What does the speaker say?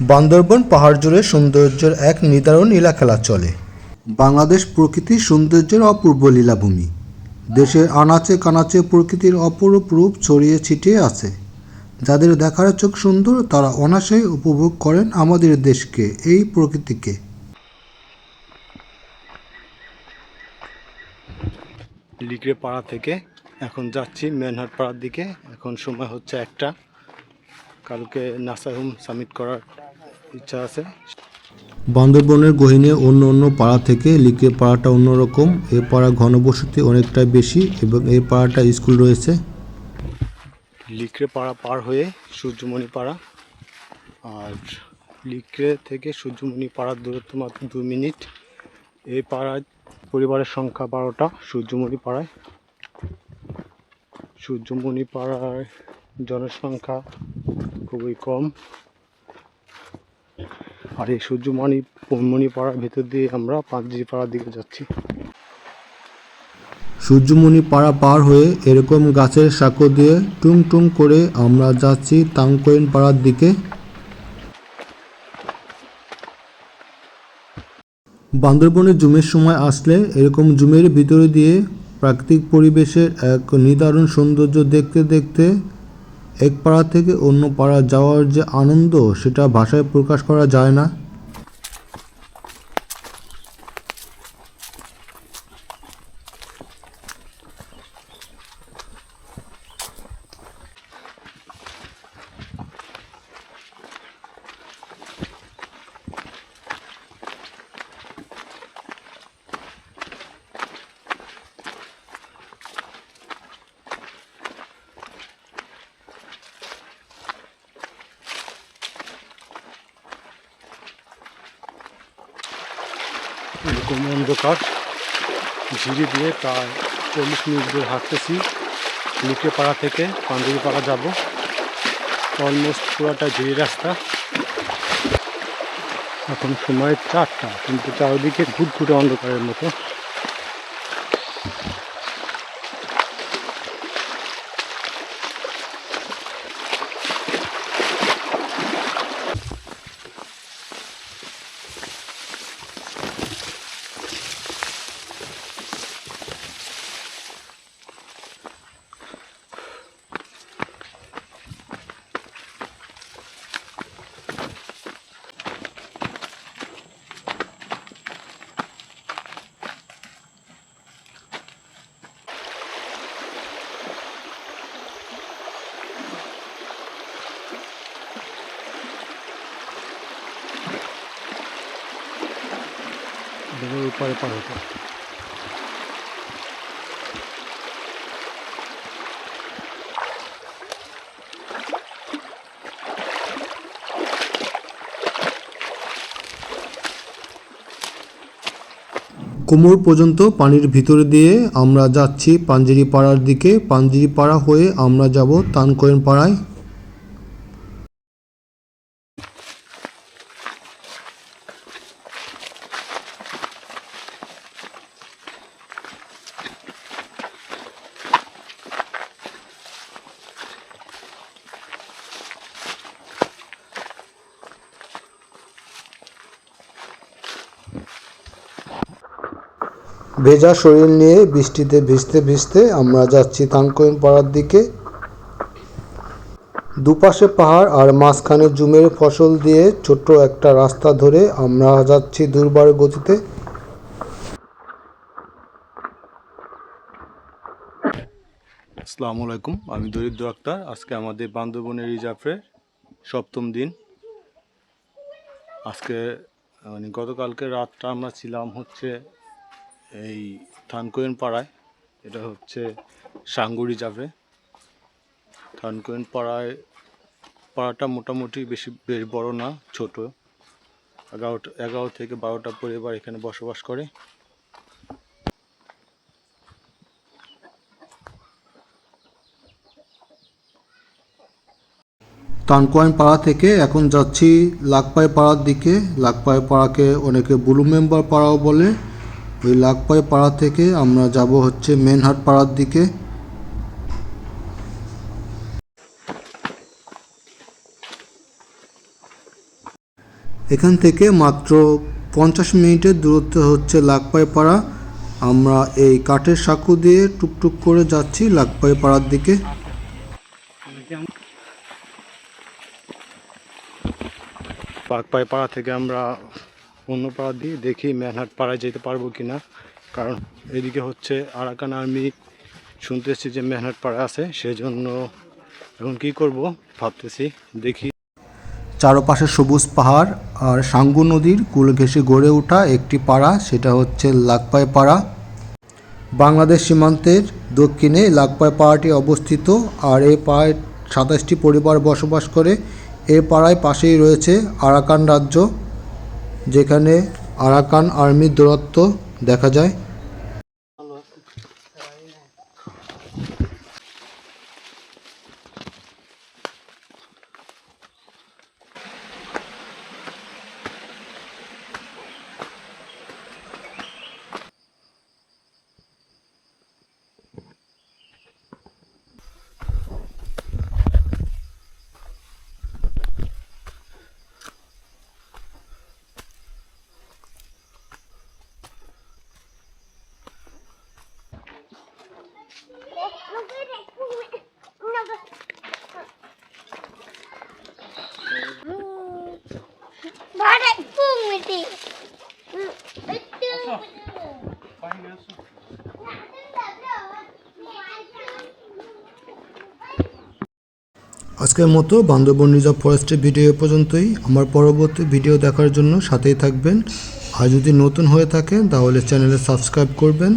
বান্দরবন পাহাড় জুড়ে সৌন্দর্যের এক নিদারুণ লীলা খেলা চলে। বাংলাদেশ প্রকৃতির সৌন্দর্যের অপূর্ব লীলাভূমি। দেশের আনাচে কানাচে প্রকৃতির অপরূপ রূপ ছড়িয়ে ছিটিয়ে আছে। যাদের দেখার চোখ সুন্দর তারা অনায়াসেই উপভোগ করেন আমাদের দেশকে এই প্রকৃতিকে। লিগড়ে পাড়া থেকে এখন যাচ্ছি মেনহাট পাড়ার দিকে। এখন সময় হচ্ছে একটা। কালকে নাসাহুম সামিট করার ইচ্ছা আছে। বান্দরবনের গহিনে অন্য অন্য পাড়া থেকে লিকে পাড়াটা অন্যরকম। এ পাড়া ঘনবসতি অনেকটাই বেশি এবং এই পাড়াটা স্কুল রয়েছে। লিকড়ে পাড়া পার হয়ে সূর্যমণি পাড়া। আর লিকড়ে থেকে সূর্যমণি পাড়ার দূরত্ব মাত্র দু মিনিট। এই পাড়ায় পরিবারের সংখ্যা বারোটা সূর্যমণি পাড়ায়। সূর্যমণি পাড়ার জনসংখ্যা খুবই কম। আর এই সূর্যমণি মণি পাড়ার ভেতর দিয়ে আমরা পাঁচজি পাড়ার দিকে যাচ্ছি। সূর্যমণি পাড়া পার হয়ে এরকম গাছের সাঁকো দিয়ে টুং টুং করে আমরা যাচ্ছি তাংকোয়েন পাড়ার দিকে। বান্দরবনে জুমের সময় আসলে এরকম জুমের ভিতরে দিয়ে প্রাকৃতিক পরিবেশের এক নিদারুণ সৌন্দর্য দেখতে দেখতে এক পাড়া থেকে অন্য পাড়া যাওয়ার যে আনন্দ সেটা ভাষায় প্রকাশ করা যায় না। এরকম অন্ধকার ঝিরি দিয়ে প্রায় চল্লিশ মিনিট দূর হাঁটতেছি। লুকে পাড়া থেকে পাঞ্জুরি পাড়া যাব। অলমোস্ট পুরোটা ঝিরি রাস্তা। এখন সময় চারটা, কিন্তু চারিদিকে ঘুটঘুটে অন্ধকারের মতো। দেখো উপরে পার হতো কোমর পর্যন্ত পানির ভিতরে দিয়ে আমরা যাচ্ছি পাঞ্জেরি পাড়ার দিকে। পাঞ্জেরি পাড়া হয়ে আমরা যাব তানকোয়েন পাড়ায় ভেজা শরীর নিয়ে বৃষ্টিতে ভিজতে ভিজতে আমরা যাচ্ছি তানকোয়েন পাড়ার দিকে। দুপাশে পাহাড় আর মাঝখানে জুমের ফসল দিয়ে ছোট্ট একটা রাস্তা ধরে আমরা যাচ্ছি দুর্বার গতিতে। আসসালামু আলাইকুম, আমি দরিদ্র আক্তার। আজকে আমাদের বান্দরবনের রিজার্ভে সপ্তম দিন। আজকে মানে গতকালকে রাতটা আমরা ছিলাম হচ্ছে এই থানকোয়েন পাড়ায়, এটা হচ্ছে সাঙ্গু যাবে। থানকোয়েন পাড়ায়, পাড়াটা মোটামুটি বেশি, বেশ বড় না, ছোট। এগারোটা এগারো থেকে বারোটা পরিবার এখানে বসবাস করে। তানকোয়েন পাড়া থেকে এখন যাচ্ছি লাকপাই পাড়ার দিকে। লাকপাই পাড়াকে অনেকে ব্লু মেম্বার পাড়াও বলে। ওই লাকপাই পাড়া থেকে আমরা যাব হচ্ছে মেনহাট পাড়ার দিকে। এখান থেকে মাত্র পঞ্চাশ মিনিটের দূরত্ব হচ্ছে লাকপাই পাড়া। আমরা এই কাঠের সাঁকু দিয়ে টুকটুক করে যাচ্ছি লাকপাই পাড়ার দিকে। পাকপাই পাড়া থেকে আমরা অন্য পাড়া দিয়ে দেখি ম্যানহাট পাড়ায় যেতে পারব কি না কারণ এদিকে হচ্ছে আরাকান আর্মি শুনতেছি যে ম্যানহাট পাড়া আছে, সেজন্য এখন কি করব ভাবতেছি, দেখি। চারপাশে সবুজ পাহাড় আর সাঙ্গু নদীর কুল ঘেঁষে গড়ে ওঠা একটি পাড়া, সেটা হচ্ছে লাকপাই পাড়া। বাংলাদেশ সীমান্তের দক্ষিণে লাকপাই পাড়াটি অবস্থিত আর এই পাড়ায় সাতাশটি পরিবার বসবাস করে। এই পাড়ায় পাশেই রয়েছে আরাকান রাজ্য। যেখানে আরাকান আর্মির দূরত্ব দেখা যায়। আজকের মতো বান্দরবন রিজার্ভ ফরেস্টের ভিডিও পর্যন্তই। আমার পরবর্তী ভিডিও দেখার জন্য সাথেই থাকবেন। আর যদি নতুন হয়ে থাকেন তাহলে চ্যানেলে সাবস্ক্রাইব করবেন।